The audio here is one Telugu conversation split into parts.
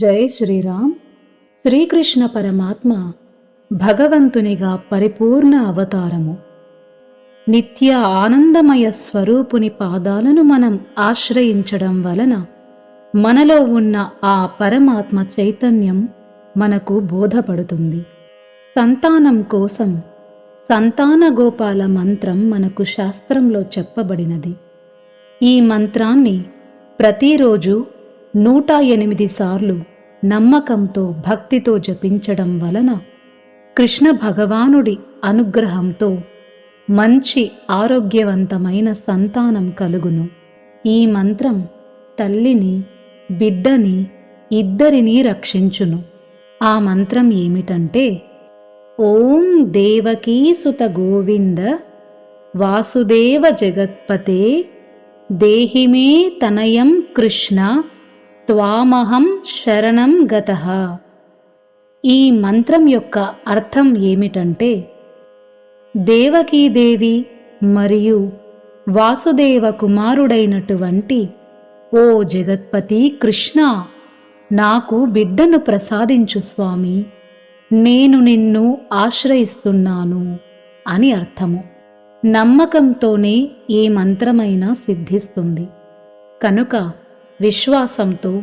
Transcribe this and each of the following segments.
జై శ్రీరామ్. శ్రీకృష్ణ పరమాత్మ భగవంతునిగా పరిపూర్ణ అవతారము. నిత్య ఆనందమయ స్వరూపుని పాదాలను మనం ఆశ్రయించడం వలన మనలో ఉన్న ఆ పరమాత్మ చైతన్యం మనకు బోధపడుతుంది. సంతానం కోసం సంతాన గోపాల మంత్రం మనకు శాస్త్రంలో చెప్పబడినది. ఈ మంత్రాన్ని ప్రతిరోజు నూట ఎనిమిది సార్లు నమ్మకంతో భక్తితో జపించడం వలన కృష్ణ భగవానుడి అనుగ్రహంతో మంచి ఆరోగ్యవంతమైన సంతానం కలుగును. ఈ మంత్రం తల్లిని బిడ్డని ఇద్దరినీ రక్షించును. ఆ మంత్రం ఏమిటంటే ఓం దేవకీసుత గోవింద వాసుదేవ జగత్పతే దేహిమే తనయం కృష్ణ త్వామహం శరణం గత. ఈ మంత్రం యొక్క అర్థం ఏమిటంటే దేవకీదేవి మరియు వాసుదేవ కుమారుడైనటువంటి ఓ జగత్పతి కృష్ణ నాకు బిడ్డను ప్రసాదించు స్వామి నేను నిన్ను ఆశ్రయిస్తున్నాను అని అర్థము. నమ్మకంతోనే ఏ మంత్రమైనా సిద్ధిస్తుంది. కనుక విశ్వాసంతో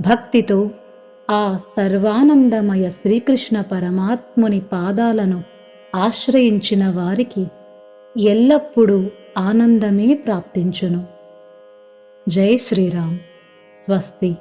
భక్తితో ఆ సర్వానందమయ శ్రీకృష్ణ పరమాత్ముని పాదాలను ఆశ్రయించిన వారికి ఎల్లప్పుడూ ఆనందమే ప్రాప్తించును. జై శ్రీరామ్. స్వస్తి.